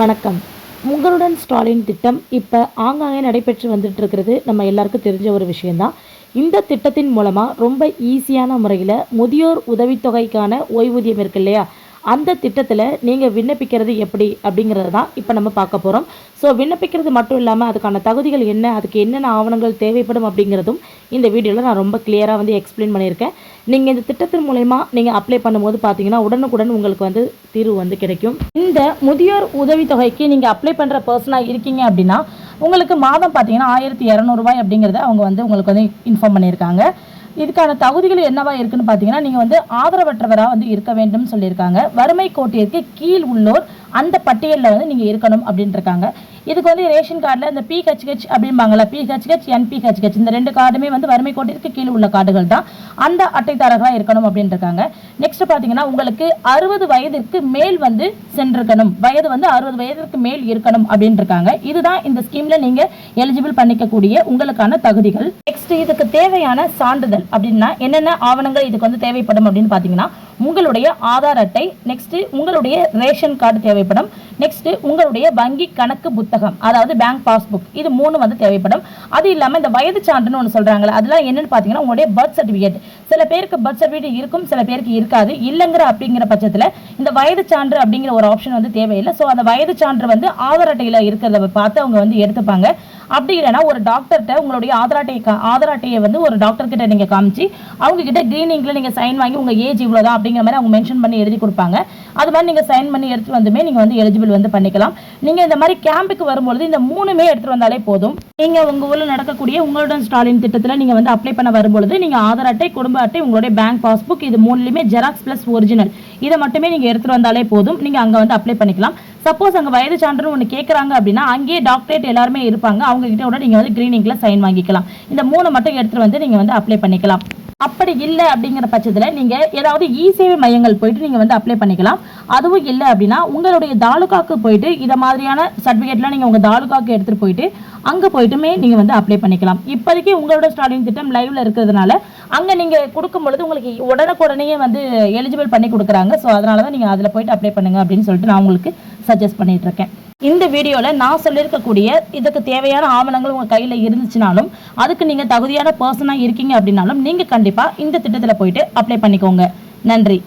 வணக்கம். உங்களுடன் ஸ்டாலின் திட்டம் இப்போ ஆங்காங்கே நடைபெற்று வந்துட்டு இருக்கிறது நம்ம எல்லாருக்கும் தெரிஞ்ச ஒரு விஷயந்தான் இந்த திட்டத்தின் மூலமாக ரொம்ப ஈஸியான முறையில் முதியோர் உதவித்தொகைக்கான ஓய்வூதியம் இருக்கு இல்லையா? அந்த திட்டத்தில் நீங்கள் விண்ணப்பிக்கிறது எப்படி அப்படிங்கிறது தான் இப்போ நம்ம பார்க்க போகிறோம் ஸோ விண்ணப்பிக்கிறது மட்டும் இல்லாமல் அதுக்கான தகுதிகள் என்ன அதுக்கு என்னென்ன ஆவணங்கள் தேவைப்படும் அப்படிங்கிறதும் இந்த வீடியோவில் நான் ரொம்ப கிளியராக வந்து எக்ஸ்பிளைன் பண்ணியிருக்கேன். நீங்கள் இந்த திட்டத்தின் மூலயமா நீங்கள் அப்ளை பண்ணும்போது பார்த்தீங்கன்னா உடனுக்குடன் உங்களுக்கு வந்து தீர்வு வந்து கிடைக்கும். இந்த முதியோர் உதவித்தொகைக்கு நீங்கள் அப்ளை பண்ணுற பர்சனாக இருக்கீங்க அப்படின்னா உங்களுக்கு மாதம் பார்த்தீங்கன்னா ஆயிரத்தி இரநூறுபாய் அப்படிங்கிறத அவங்க வந்து உங்களுக்கு வந்து இன்ஃபார்ம் பண்ணியிருக்காங்க. இதுக்கான தகுதிகள் என்னவா இருக்குன்னு பார்த்தீங்கன்னா நீங்கள் வந்து ஆதரவற்றவராக வந்து இருக்க வேண்டும் சொல்லியிருக்காங்க. வறுமை கோட்டிற்கு கீழ் உள்ளோர் அந்த பட்டியலில் வந்து நீங்கள் இருக்கணும் அப்படின்ட்டு இருக்காங்க இதுக்கு வந்து ரேஷன் கார்டில் இந்த பிஹெச்ஹெச் அப்படிம்பாங்கல்ல பிஹெச்ஹெச் என்பிஹெச்ஹெச் இந்த ரெண்டு கார்டுமே வந்து வறுமை கோட்டிற்கு கீழ் உள்ள கார்டுகள் தான். அந்த அட்டைதாரர்களாக இருக்கணும் அப்படின்னு இருக்காங்க நெக்ஸ்ட் பார்த்தீங்கன்னா உங்களுக்கு அறுபது வயதிற்கு மேல் வந்து சென்றிருக்கணும். வயது வந்து அறுபது வயதிற்கு மேல் இருக்கணும் அப்படின்னு இருக்காங்க இதுதான் இந்த ஸ்கீமில் நீங்கள் எலிஜிபிள் பண்ணிக்கக்கூடிய உங்களுக்கான தகுதிகள். நெக்ஸ்ட் இதுக்கு தேவையான சான்றிதழ் அப்படின்னா என்னென்ன ஆவணங்கள் இதுக்கு வந்து தேவைப்படும் அப்படின்னு பார்த்தீங்கன்னா உங்களுடைய ஆதார் அட்டை நெக்ஸ்ட் உங்களுடைய ரேஷன் கார்டு தேவைப்படும் நெக்ஸ்ட் உங்களுடைய வங்கி கணக்கு புத்தகம் அதாவது பேங்க் பாஸ்புக் இது மூணு வந்து தேவைப்படும். அது இல்லாமல் இந்த வயது சான்றுன்னு ஒன்று சொல்றாங்கல்ல அதெல்லாம் என்னென்னு பார்த்தீங்கன்னா உங்களுடைய பர்த் சர்டிஃபிகேட் சில பேருக்கு பர்த் சர்டிஃபிகேட் இருக்கும் சில பேருக்கு இருக்காது. இல்லைங்கிற அப்படிங்கிற பட்சத்தில் இந்த வயது சான்று அப்படிங்கிற ஒரு ஆப்ஷன் வந்து தேவையில்லை. ஸோ அந்த வயது சான்று வந்து ஆதார் அட்டையில் இருக்கிறத பார்த்து அவங்க வந்து எடுத்துப்பாங்க. அப்படி இல்லைன்னா ஒரு டாக்டர்கிட்ட உங்களுடைய ஆதார் அட்டையை கா- ஆதார் அட்டையை வந்து ஒரு டாக்டர் கிட்ட நீங்கள் காமிச்சு அவங்க கிட்ட கிரீனிங்ல நீங்கள் சைன் வாங்கி உங்கள் ஏஜ் இவ்வளோதான் அப்படிங்கிற மாதிரி அவங்க மென்ஷன் பண்ணி எழுதி கொடுப்பாங்க. அது மாதிரி நீங்கள் சைன் பண்ணி எடுத்து வந்துமே நீங்கள் வந்து எலிஜிபிள் வந்து பண்ணிக்கலாம். நீங்கள் இந்த மாதிரி கேம்புக்கு வரும்பொழுது இந்த மூணுமே எடுத்துகிட்டு வந்தாலே போதும். நீங்கள் உங்கள் ஊரில் நடக்கக்கூடிய உங்களுடன் ஸ்டாலின் திட்டத்தில் நீங்கள் வந்து அப்ளை பண்ண வரும்பொழுது நீங்கள் ஆதார் அட்டை குடும்ப அட்டை உங்களுடைய பேங்க் பாஸ்புக் இது மூணுலையுமே ஜெராக்ஸ் பிளஸ் ஒரிஜினல் இதை மட்டுமே நீங்கள் எடுத்துகிட்டு வந்தாலே போதும். நீங்கள் அங்கே வந்து அப்ளை பண்ணிக்கலாம். சப்போஸ் அங்கே வயது சான்றுன்னு ஒன்று கேட்குறாங்க அப்படின்னா அங்கேயே டாக்டரேட் எல்லாருமே இருப்பாங்க. அவங்க கிட்ட கூட நீங்கள் வந்து க்ரீனிங்கில் சைன் வாங்கிக்கலாம். இந்த மூணு மட்டும் எடுத்துகிட்டு வந்து நீங்கள் வந்து அப்ளை பண்ணிக்கலாம். அப்படி இல்லை அப்படிங்கிற பட்சத்தில் நீங்கள் ஏதாவது இ சேவை மையங்கள் போயிட்டு நீங்கள் வந்து அப்ளை பண்ணிக்கலாம். அதுவும் இல்லை அப்படின்னா உங்களுடைய தாலுகாக்கு போயிட்டு இதை மாதிரியான சர்டிஃபிகேட்லாம் நீங்கள் உங்கள் தாலுகாக்கு எடுத்துகிட்டு போயிட்டு அங்கே போயிட்டுமே நீங்கள் வந்து அப்ளை பண்ணிக்கலாம். இப்போதைக்கு உங்களோட ஸ்டாலின் திட்டம் லைவில் இருக்கிறதுனால அங்கே நீங்கள் கொடுக்கும் பொழுது உங்களுக்கு உடனுக்குடனே வந்து எலிஜிபிள் பண்ணி கொடுக்குறாங்க. ஸோ அதனால தான் நீங்கள் அதில் போயிட்டு அப்ளை பண்ணுங்க அப்படின்னு சொல்லிட்டு நான் உங்களுக்கு சஜஸ்ட் பண்ணிட்டு இருக்கேன் இந்த வீடியோவில் நான் சொல்லியிருக்கக்கூடிய இதுக்கு தேவையான ஆவணங்கள் உங்கள் கையில் இருந்துச்சுனாலும் அதுக்கு நீங்கள் தகுதியான பர்சனாக இருக்கீங்க அப்படின்னாலும் நீங்கள் கண்டிப்பாக இந்த திட்டத்தில் போயிட்டு அப்ளை பண்ணிக்கோங்க. நன்றி.